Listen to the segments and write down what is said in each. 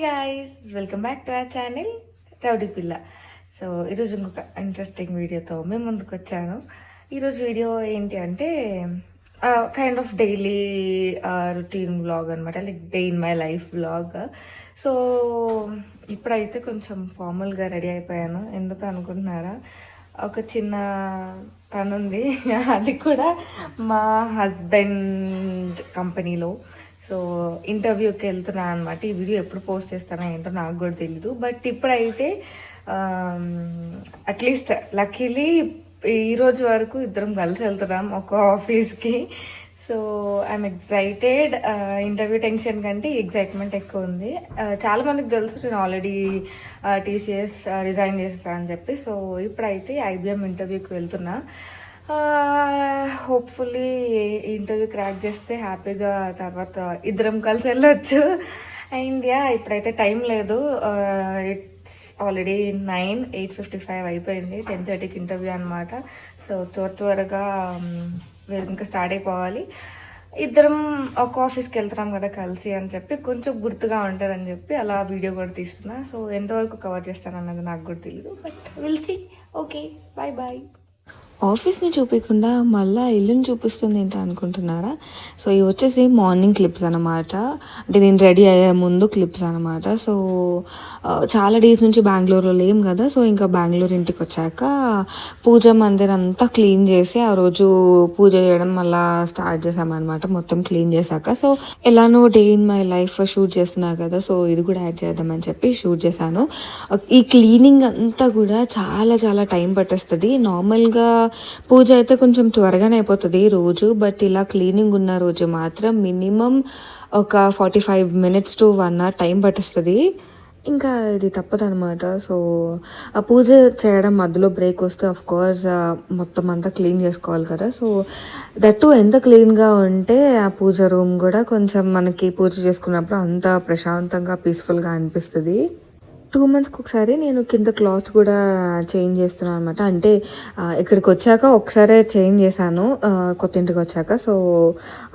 Guys welcome back to our channel Rowdy Pilla so ఈరోజు ఇంకొక interesting వీడియోతో మేము ముందుకు వచ్చాను ఈరోజు వీడియో ఏంటి అంటే kind of daily routine vlog అనమాట like day in my life vlog so ఇప్పుడైతే కొంచెం ఫార్మల్గా రెడీ అయిపోయాను. ఎందుకు అనుకుంటున్నారా? ఒక చిన్న పని ఉంది అది కూడా మా హస్బెండ్ కంపెనీలో సో ఇంటర్వ్యూకి వెళ్తున్నాను అనమాట ఈ వీడియో ఎప్పుడు పోస్ట్ చేస్తానో ఏంటో నాకు కూడా తెలీదు. బట్ ఇప్పుడైతే అట్లీస్ట్ లక్కీలీ ఈ రోజు వరకు ఇద్దరం కలిసి వెళ్తున్నాం ఒక ఆఫీస్కి. So I'm excited interview tension కంటే ఎగ్జైట్మెంట్ ఎక్కువ ఉంది. చాలామందికి చాలా మందికి తెలుసు నేను ఆల్రెడీ టీసీఎస్ రిజైన్ చేస్తాను అని చెప్పి. సో ఇప్పుడైతే ఐబిఎం ఇంటర్వ్యూకి వెళ్తున్నా. హోప్ఫుల్లీ ఇంటర్వ్యూ క్రాక్ చేస్తే హ్యాపీగా తర్వాత ఇద్దరం కలిసి వెళ్ళొచ్చు. అండ్ యా ఇప్పుడైతే టైం లేదు. It's already nine eight fifty five అయిపోయింది. టెన్ థర్టీకి ఇంటర్వ్యూ అనమాట సో త్వర త్వరగా um, ఇంకా స్టార్ట్ అయిపోవాలి. ఇద్దరం ఒక ఆఫీస్కి వెళ్తున్నాం కదా కలిసి అని చెప్పి కొంచెం గుర్తుగా ఉంటుంది అని చెప్పి అలా వీడియో కూడా తీస్తున్నా. సో ఎంతవరకు కవర్ చేస్తాను అన్నది నాకు కూడా తెలియదు but will see okay bye bye ఆఫీస్ని చూపించకుండా మళ్ళీ ఇల్లుని చూపిస్తుంది ఏంటో అనుకుంటున్నారా? సో ఇవి వచ్చేసి మార్నింగ్ క్లిప్స్ అనమాట అంటే నేను రెడీ అయ్యే ముందు క్లిప్స్ అనమాట సో చాలా డేస్ నుంచి బెంగళూరులో లేం కదా. సో ఇంకా బెంగళూరు ఇంటికి వచ్చాక పూజ మందిర్ అంతా క్లీన్ చేసి ఆ రోజు పూజ చేయడం మళ్ళీ స్టార్ట్ చేసామన్నమాట. మొత్తం క్లీన్ చేశాక. సో ఎలానో day in my life shoot చేస్తున్నా కదా. సో ఇది కూడా యాడ్ చేద్దామని చెప్పి షూట్ చేశాను. ఈ క్లీనింగ్ అంతా కూడా చాలా చాలా టైం పట్టేస్తుంది. నార్మల్గా పూజ అయితే కొంచెం త్వరగానే అయిపోతుంది రోజు బట్ ఇలా క్లీనింగ్ ఉన్న రోజు మాత్రం మినిమం ఒక forty five minutes to one hour time పట్టిస్తుంది. ఇంకా ఇది తప్పదనమాట సో ఆ పూజ చేయడం మధ్యలో బ్రేక్ వస్తే ఆఫ్ కోర్స్ మొత్తం అంతా క్లీన్ చేసుకోవాలి కదా. సో దట్టు ఎంత క్లీన్గా ఉంటే ఆ పూజ రూమ్ కూడా కొంచెం మనకి పూజ చేసుకున్నప్పుడు అంత ప్రశాంతంగా పీస్ఫుల్గా అనిపిస్తుంది. టూ మంత్స్కి ఒకసారి నేను కింద క్లాత్ కూడా చేంజ్ చేస్తున్నాను అనమాట అంటే ఇక్కడికి వచ్చాక ఒకసారి చేంజ్ చేశాను. కొత్త ఇంటికి వచ్చాక. సో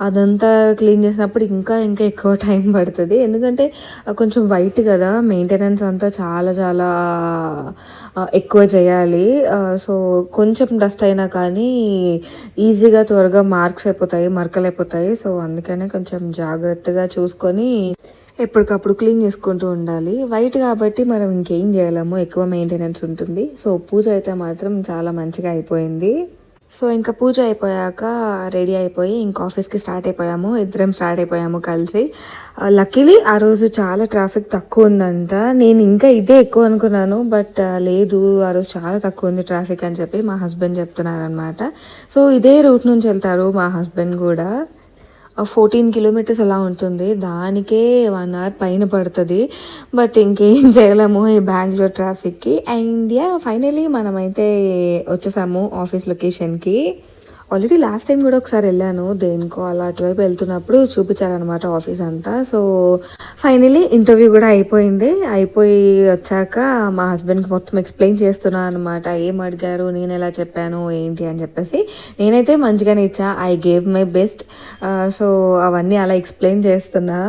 అదంతా క్లీన్ చేసినప్పుడు ఇంకా ఇంకా ఎక్కువ టైం పడుతుంది. ఎందుకంటే కొంచెం వైట్ కదా. మెయింటెనెన్స్ అంతా చాలా చాలా ఎక్కువ చేయాలి. సో కొంచెం డస్ట్ అయినా కానీ ఈజీగా త్వరగా మార్క్స్ అయిపోతాయి మరకలు అయిపోతాయి సో అందుకనే కొంచెం జాగ్రత్తగా చూసుకొని ఎప్పటికప్పుడు క్లీన్ చేసుకుంటూ ఉండాలి. వైట్ కాబట్టి మనం ఇంకేం చేయలేము ఎక్కువ మెయింటెనెన్స్ ఉంటుంది. సో పూజ అయితే మాత్రం చాలా మంచిగా అయిపోయింది. సో ఇంకా పూజ అయిపోయాక రెడీ అయిపోయి ఇంకా ఆఫీస్కి స్టార్ట్ అయిపోయాము. ఇద్దరం స్టార్ట్ అయిపోయాము కలిసి. Uh, లక్కీలీ ఆ రోజు చాలా ట్రాఫిక్ తక్కువ ఉందంట. నేను ఇంకా ఇదే ఎక్కువ అనుకున్నాను బట్ uh, లేదు ఆ రోజు చాలా తక్కువ ఉంది ట్రాఫిక్ అని చెప్పి మా హస్బెండ్ చెప్తున్నారనమాట సో ఇదే రూట్ నుంచి వెళ్తారు మా హస్బెండ్ కూడా. ఫోర్టీన్ కిలోమీటర్స్ అలా ఉంటుంది. దానికే వన్ అవర్ పైన పడుతుంది. బట్ ఇంకేం చేయలేము ఈ బెంగళూరు ట్రాఫిక్కి అండ్ యా ఫైనలీ మనమైతే వచ్చేసాము ఆఫీస్ లొకేషన్కి ఆల్రెడీ లాస్ట్ టైం కూడా ఒకసారి వెళ్ళాను దేనికో అలా అటువైపు వెళ్తున్నప్పుడు చూపించారనమాట ఆఫీస్ అంతా. సో ఫైనలీ ఇంటర్వ్యూ కూడా అయిపోయింది. అయిపోయి వచ్చాక మా హస్బెండ్కి మొత్తం ఎక్స్ప్లెయిన్ చేస్తున్నా అనమాట ఏం అడిగారు నేను ఎలా చెప్పాను ఏంటి అని చెప్పేసి. నేనైతే మంచిగానే ఇచ్చా. I gave my best so అవన్నీ అలా ఎక్స్ప్లెయిన్ చేస్తున్నా.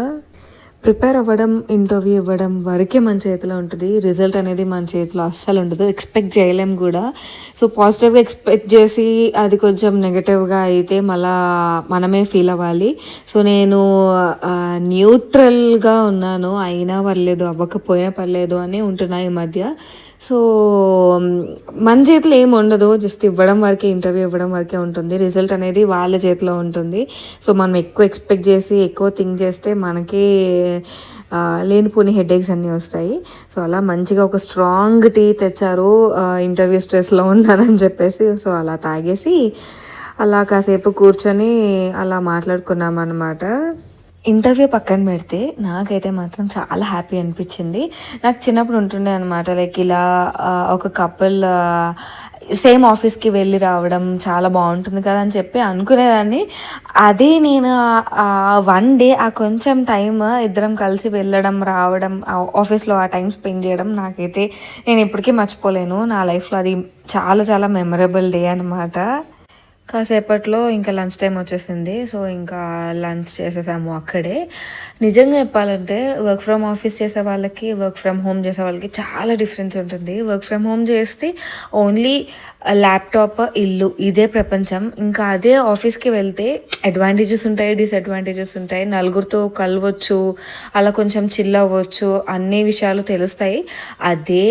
ప్రిపేర్ అవ్వడం ఇంటర్వ్యూ ఇవ్వడం వరకే మన చేతిలో ఉంటుంది. రిజల్ట్ అనేది మన చేతిలో అస్సలు ఉండదు. ఎక్స్పెక్ట్ చేయలేం కూడా. సో పాజిటివ్గా ఎక్స్పెక్ట్ చేసి అది కొంచెం నెగటివ్గా అయితే మళ్ళా మనమే ఫీల్ అవ్వాలి. సో నేను న్యూట్రల్గా ఉన్నాను. అయినా పర్లేదు అవ్వకపోయినా పర్లేదు అని ఉంటున్నా ఈ మధ్య. సో మన చేతిలో ఏమి ఉండదు. జస్ట్ ఇవ్వడం వరకే ఇంటర్వ్యూ ఇవ్వడం వరకే ఉంటుంది. రిజల్ట్ అనేది వాళ్ళ చేతిలో ఉంటుంది. సో మనం ఎక్కువ ఎక్స్పెక్ట్ చేసి ఎక్కువ థింక్ చేస్తే మనకి లేనిపోని హెడేక్స్ అన్నీ వస్తాయి. సో అలా మంచిగా ఒక స్ట్రాంగ్ టీ తెచ్చారు. ఇంటర్వ్యూ స్ట్రెస్లో ఉన్నానని చెప్పేసి సో అలా తాగేసి అలా కాసేపు కూర్చొని అలా మాట్లాడుకున్నాం అనమాట ఇంటర్వ్యూ పక్కన పెడితే నాకైతే మాత్రం చాలా హ్యాపీ అనిపించింది. నాకు చిన్నప్పుడు ఉంటుండే అనమాట లైక్ ఇలా ఒక కపుల్ సేమ్ ఆఫీస్కి వెళ్ళి రావడం చాలా బాగుంటుంది కదా అని చెప్పి అనుకునేదాన్ని. అదే నేను వన్ డే ఆ కొంచెం టైం ఇద్దరం కలిసి వెళ్ళడం రావడం ఆఫీస్లో ఆ టైం స్పెండ్ చేయడం నాకైతే నేను ఇప్పటికీ మర్చిపోలేను. నా లైఫ్లో అది చాలా చాలా మెమరబుల్ డే అనమాట కాసేపట్లో ఇంకా లంచ్ టైం వచ్చేసింది. సో ఇంకా లంచ్ చేసేసాము అక్కడే. నిజంగా చెప్పాలంటే వర్క్ ఫ్రమ్ ఆఫీస్ చేసే వాళ్ళకి వర్క్ ఫ్రమ్ హోమ్ చేసే వాళ్ళకి చాలా డిఫరెన్స్ ఉంటుంది. వర్క్ ఫ్రమ్ హోమ్ చేస్తే ఓన్లీ ల్యాప్టాప్ ఇల్లు ఇదే ప్రపంచం. ఇంకా అదే ఆఫీస్కి వెళ్తే అడ్వాంటేజెస్ ఉంటాయి డిసడ్వాంటేజెస్ ఉంటాయి. నలుగురితో కలవచ్చు అలా కొంచెం చిల్ అవ్వచ్చు అన్ని విషయాలు తెలుస్తాయి. అదే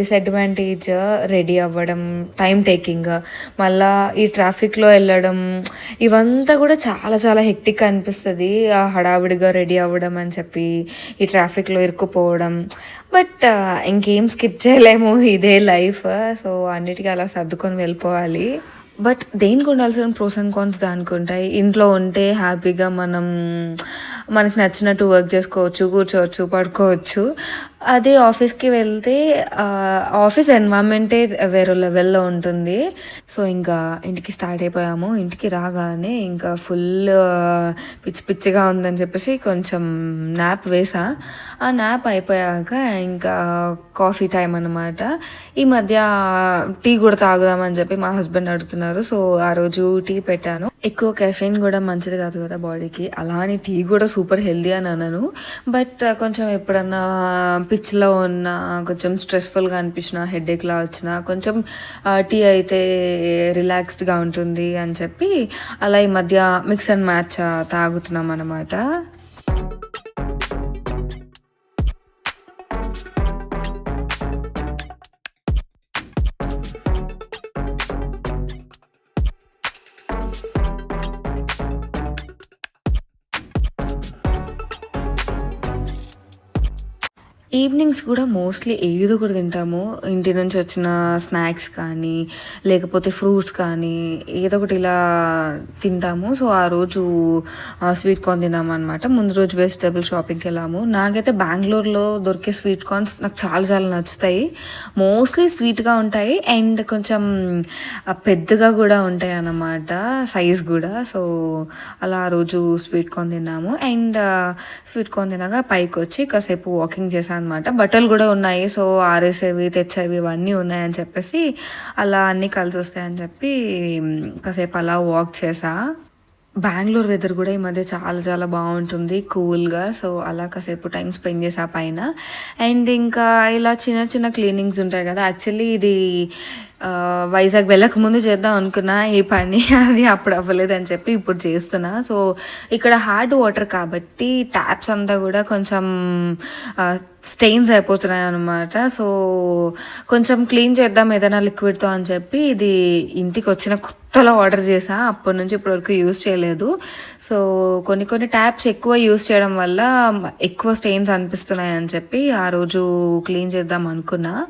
డిసడ్వాంటేజ్ రెడీ అవ్వడం టైం టేకింగ్ మళ్ళీ ఈ ట్రాఫిక్లో వెళ్ళడం ఇవంతా కూడా చాలా చాలా హెక్టిక్ అనిపిస్తుంది. ఆ హడావిడిగా రెడీ అవ్వడం అని చెప్పి ఈ ట్రాఫిక్లో ఇరుక్కుపోవడం. బట్ ఇంకేం స్కిప్ చేయలేము ఇదే లైఫ్. సో అన్నిటికీ అలా సర్దుకొని వెళ్ళిపోవాలి. బట్ దేనికి ఉండాల్సిన ప్రోస్ అండ్ కాన్స్ దానికి ఉంటాయి ఇంట్లో ఉంటే హ్యాపీగా మనం మనకి నచ్చినట్టు వర్క్ చేసుకోవచ్చు కూర్చోవచ్చు పడుకోవచ్చు. అది ఆఫీస్కి వెళ్తే ఆఫీస్ ఎన్వైరన్మెంటే వేరే లెవెల్లో ఉంటుంది. సో ఇంకా ఇంటికి స్టార్ట్ అయిపోయాము. ఇంటికి రాగానే ఇంకా ఫుల్ పిచ్చి పిచ్చిగా ఉందని చెప్పేసి కొంచెం నాప్ వేసా. ఆ నాప్ అయిపోయాక ఇంకా కాఫీ టైం అన్నమాట. ఈ మధ్య టీ కూడా తాగుదామని చెప్పి మా హస్బెండ్ అడుగుతున్నారు. సో ఆ రోజు టీ పెట్టాను. ఎక్కువ కెఫెన్ కూడా మంచిది కాదు కదా బాడీకి. అలా అని టీ కూడా సూపర్ హెల్దీ అని అన్నాను బట్ కొంచెం ఎప్పుడన్నా పిచ్లో ఉన్న కొంచెం స్ట్రెస్ఫుల్గా అనిపించిన హెడేక్లా వచ్చిన కొంచెం టీ అయితే రిలాక్స్డ్గా ఉంటుంది అని చెప్పి అలా ఈ మధ్య మిక్స్ అండ్ మ్యాచ్ తాగుతున్నాం అనమాట ఈవినింగ్స్ కూడా మోస్ట్లీ ఏదో కూడా తింటాము. ఇంటి నుంచి వచ్చిన స్నాక్స్ కానీ లేకపోతే ఫ్రూట్స్ కానీ ఏదో ఒకటి ఇలా తింటాము. సో ఆ రోజు స్వీట్ కార్న్ తిన్నాము అనమాట ముందు రోజు వెజిటేబుల్ షాపింగ్కి వెళ్ళాము. నాకైతే బెంగళూరులో దొరికే స్వీట్ కార్న్స్ నాకు చాలా చాలా నచ్చుతాయి. మోస్ట్లీ స్వీట్గా ఉంటాయి. అండ్ కొంచెం పెద్దగా కూడా ఉంటాయి అన్నమాట సైజ్ కూడా. సో అలా ఆ రోజు స్వీట్ కార్న్ తిన్నాము. అండ్ స్వీట్ కార్న్ తినగా పైకి వచ్చి కాసేపు వాకింగ్ చేశాను అనమాట బట్టలు కూడా ఉన్నాయి. సో ఆరేసేవి తెచ్చేవి ఇవన్నీ ఉన్నాయని చెప్పేసి అలా అన్నీ కలిసి వస్తాయని చెప్పి కాసేపు అలా వాక్ చేసా. బెంగళూరు వెదర్ కూడా ఈ మధ్య చాలా చాలా బాగుంటుంది. కూల్గా. సో అలా కాసేపు టైం స్పెండ్ చేసా పైన. అండ్ ఇంకా ఇలా చిన్న చిన్న క్లీనింగ్స్ ఉంటాయి కదా. యాక్చువల్లీ ఇది వైజాగ్ వెళ్ళక ముందు చేద్దాం అనుకున్నా ఈ పని అది అప్పుడు అవ్వలేదు అని చెప్పి ఇప్పుడు చేస్తున్నా. సో ఇక్కడ హార్డ్ వాటర్ కాబట్టి ట్యాప్స్ అంతా కూడా కొంచెం స్టెయిన్స్ అయిపోతున్నాయి అనమాట సో కొంచెం క్లీన్ చేద్దాం ఏదైనా లిక్విడ్తో అని చెప్పి ఇది ఇంటికి వచ్చిన కొత్తలో ఆర్డర్ చేసా అప్పటి నుంచి ఇప్పటి వరకు యూస్ చేయలేదు. సో కొన్ని కొన్ని ట్యాప్స్ ఎక్కువ యూస్ చేయడం వల్ల ఎక్కువ స్టెయిన్స్ అనిపిస్తున్నాయి అని చెప్పి ఆ రోజు క్లీన్ చేద్దాం అనుకున్నా.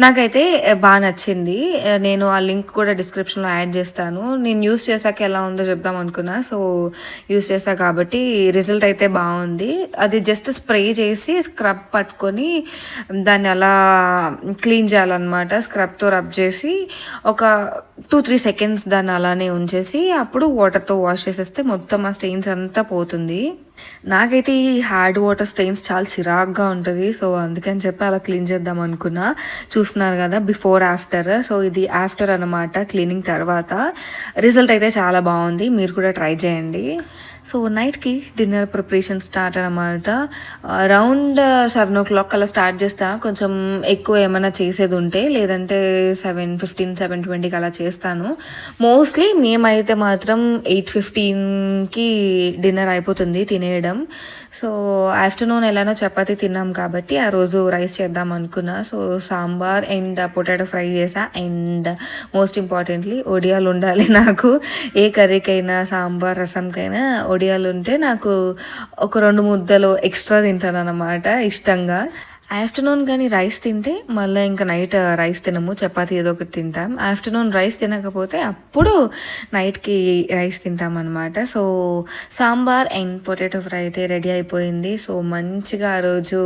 నాకైతే eh, బాగా నచ్చింది. Eh, నేను ఆ లింక్ కూడా డిస్క్రిప్షన్లో యాడ్ చేస్తాను. నేను యూస్ చేశాక ఎలా ఉందో చెప్దాం అనుకున్నా. సో యూస్ చేశా కాబట్టి రిజల్ట్ అయితే బాగుంది. అది జస్ట్ స్ప్రే చేసి స్క్రబ్ పట్టుకొని దాన్ని అలా క్లీన్ చేయాలన్నమాట. స్క్రబ్తో రబ్ చేసి ఒక టూ త్రీ సెకండ్స్ దాన్ని అలానే ఉంచేసి అప్పుడు వాటర్తో వాష్ చేసేస్తే మొత్తం ఆ స్టెయిన్స్ అంతా పోతుంది. నాకైతే ఈ హ్యాడ్ వాటర్ స్టెయిన్స్ చాలా చిరాగ్గా ఉంటుంది. సో అందుకని చెప్పి అలా క్లీన్ చేద్దాం అనుకున్నా. చూస్తున్నారు కదా బిఫోర్ ఆఫ్టర్ సో ఇది ఆఫ్టర్ అన్నమాట క్లీనింగ్ తర్వాత. రిజల్ట్ అయితే చాలా బాగుంది. మీరు కూడా ట్రై చేయండి. సో నైట్కి డిన్నర్ ప్రిపరేషన్ స్టార్ట్ అనమాట. అరౌండ్ సెవెన్ ఓ క్లాక్ అలా స్టార్ట్ చేస్తా. కొంచెం ఎక్కువ ఏమైనా చేసేది ఉంటే లేదంటే సెవెన్ ఫిఫ్టీన్ సెవెన్ ట్వంటీకి అలా చేస్తాను. మోస్ట్లీ మేమైతే మాత్రం ఎయిట్ ఫిఫ్టీన్కి డిన్నర్ అయిపోతుంది తినేయడం. సో ఆఫ్టర్నూన్ ఎలానో చపాతి తిన్నాం కాబట్టి ఆ రోజు రైస్ చేద్దాం అనుకున్నా. So sambar and potato fry చేసా. అండ్ మోస్ట్ ఇంపార్టెంట్లీ ఒడియాలు ఉండాలి నాకు. ఏ కర్రీకైనా సాంబార్ రసంకైనా వడియాలు ఉంటే నాకు ఒక రెండు ముద్దలు ఎక్స్ట్రా తింటాను అన్నమాట ఇష్టంగా. ఆఫ్టర్నూన్ కానీ రైస్ తింటే మళ్ళీ ఇంకా నైట్ రైస్ తినము చపాతీ ఏదో ఒకటి తింటాం. ఆఫ్టర్నూన్ రైస్ తినకపోతే అప్పుడు నైట్కి రైస్ తింటాం అనమాట so sambar and potato fry అయితే రెడీ అయిపోయింది. సో మంచిగా ఆ రోజు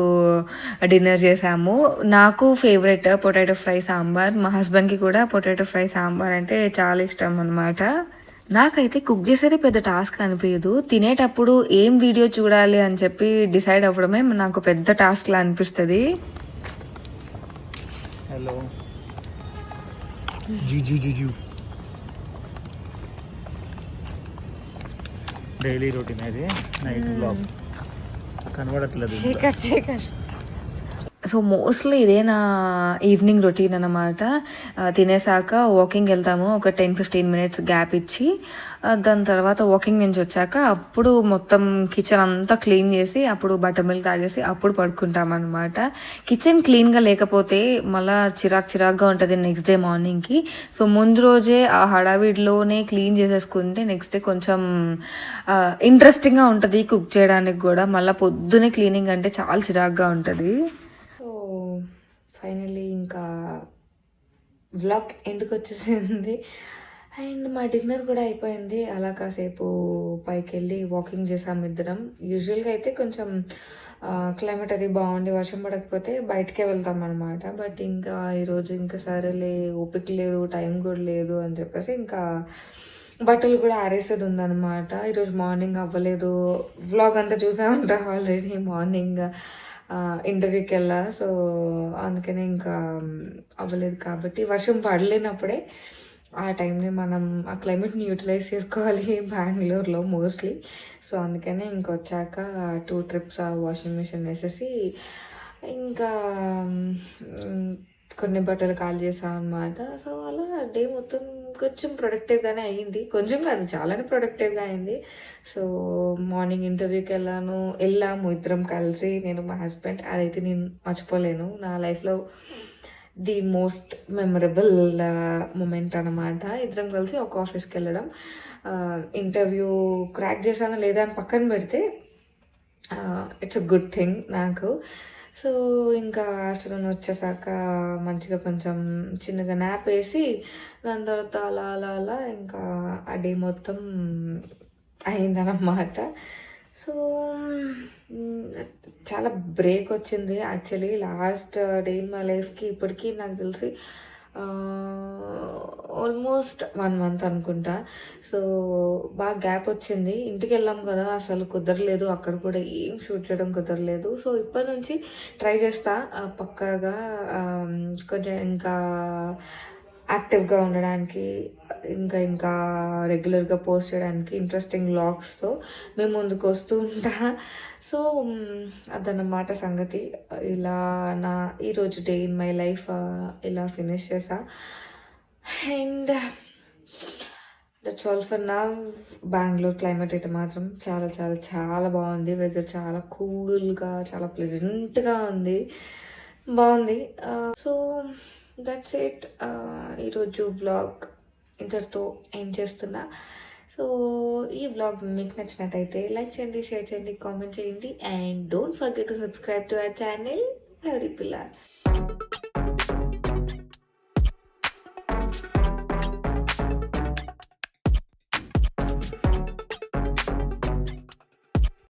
డిన్నర్ చేసాము. నాకు ఫేవరెట్ పొటాటో ఫ్రై సాంబార్. మా హస్బెండ్కి కూడా పొటాటో ఫ్రై సాంబార్ అంటే చాలా ఇష్టం అనమాట నాకైతే కుక్ చేసేది పెద్ద టాస్క్ అనిపించదు తినేటప్పుడు ఏం వీడియో చూడాలి అని చెప్పి డిసైడ్ అవ్వడమే నాకు పెద్ద టాస్క్లా అనిపిస్తుంది. హలో. డైలీ రొటీన్ అది. Night vlog. కనబడట్లేదు. చీకట్ చీకట్. సో మోస్ట్లీ ఇదే నా ఈవినింగ్ రొటీన్ అనమాట తినేసాక వాకింగ్ వెళ్తాము. ఒక టెన్ ఫిఫ్టీన్ మినిట్స్ గ్యాప్ ఇచ్చి దాని తర్వాత వాకింగ్ నుంచి వచ్చాక అప్పుడు మొత్తం కిచెన్ అంతా క్లీన్ చేసి అప్పుడు బటర్ మిల్క్ తాగేసి అప్పుడు పడుకుంటాం అనమాట కిచెన్ క్లీన్గా లేకపోతే మళ్ళా చిరాక్ చిరాక్గా ఉంటుంది నెక్స్ట్ డే మార్నింగ్కి సో ముందు రోజే ఆ హడావిడిలోనే క్లీన్ చేసేసుకుంటే నెక్స్ట్ డే కొంచెం ఇంట్రెస్టింగ్గా ఉంటుంది కుక్ చేయడానికి కూడా. మళ్ళీ పొద్దునే క్లీనింగ్ అంటే చాలా చిరాక్గా ఉంటుంది. ఫైనలీ ఇంకా వ్లాగ్ ఎండ్కి వచ్చేసింది అండ్ మా డిన్నర్ కూడా అయిపోయింది. అలా కాసేపు పైకి వెళ్ళి వాకింగ్ చేసాం ఇద్దరం. యూజువల్గా అయితే కొంచెం క్లైమేట్ అది బాగుండి వర్షం పడకపోతే బయటకే వెళ్తాం అనమాట బట్ ఇంకా ఈరోజు ఇంకా సరేలే ఓపిక లేదు టైం కూడా లేదు అని చెప్పేసి ఇంకా బట్టలు కూడా ఆరేసేది ఉందన్నమాట. ఈరోజు మార్నింగ్ అవ్వలేదు. వ్లాగ్ అంతా చూసే ఉంటారు ఆల్రెడీ మార్నింగ్. ఇంటర్వ్యూకి వెళ్ళా సో అందుకనే ఇంకా అవ్వలేదు కాబట్టి వర్షం పడలేనప్పుడే ఆ టైంని మనం ఆ క్లైమేట్ని యూటిలైజ్ చేసుకోవాలి బెంగళూరులో మోస్ట్లీ. సో అందుకనే ఇంకొచ్చాక టూ ట్రిప్స్ ఆ వాషింగ్ మిషన్ వేసేసి ఇంకా కొన్ని బట్టలు కాల్ చేసాం అనమాట సో అలా డే మొత్తం కొంచెం ప్రొడక్టివ్గానే అయ్యింది కొంచెం కాదు చాలానే ప్రొడక్టివ్గా అయింది. సో మార్నింగ్ ఇంటర్వ్యూకి వెళ్ళాను. వెళ్ళాము ఇద్దరం కలిసి. నేను మా హస్బెండ్ అదైతే నేను మర్చిపోలేను. నా లైఫ్లో ది మోస్ట్ మెమరబుల్ మూమెంట్ అనమాట ఇద్దరం కలిసి ఒక ఆఫీస్కి వెళ్ళడం. ఇంటర్వ్యూ క్రాక్ చేశానా లేదా అని పక్కన పెడితే ఇట్స్ అ గుడ్ థింగ్ నాకు. సో ఇంకా ఆఫ్టర్నూన్ వచ్చేసాక మంచిగా కొంచెం చిన్నగా నాప్ వేసి దాని తర్వాత అలా అలా అలా ఇంకా ఆ డే మొత్తం అయిందనమాట సో చాలా బ్రేక్ వచ్చింది. Actually last day in my లైఫ్కి ఇప్పటికీ నాకు తెలిసి ఆల్మోస్ట్ వన్ మంత్ అనుకుంటా. సో బాగా గ్యాప్ వచ్చింది. ఇంటికి వెళ్ళాం కదా అసలు కుదరలేదు. అక్కడ కూడా ఏం షూట్ చేయడం కుదరలేదు. సో ఇప్పటి నుంచి ట్రై చేస్తా. పక్కగా పక్కాగా కొంచెం ఇంకా యాక్టివ్గా ఉండడానికి ఇంకా ఇంకా రెగ్యులర్గా పోస్ట్ చేయడానికి ఇంట్రెస్టింగ్ వ్లాగ్స్తో మేము ముందుకు వస్తూ ఉంటా. సో అదన్నమాట సంగతి. ఇలా నా ఈరోజు డే ఇన్ మై లైఫ్ ఇలా ఫినిష్ చేసా. అండ్ దట్స్ ఆల్ ఫర్ నా బెంగళూరు క్లైమేట్ అయితే మాత్రం చాలా చాలా చాలా బాగుంది. వెదర్ చాలా కూల్గా చాలా ప్లెజెంట్గా ఉంది. బాగుంది. సో దట్స్ ఇట్ ఈరోజు వ్లాగ్ ఇంతటితో ఏం చేస్తున్నా. సో ఈ వ్లాగ్ మీకు నచ్చినట్టయితే లైక్ చేయండి షేర్ చేయండి కామెంట్ చేయండి and don't forget to subscribe to our channel Hari Pilla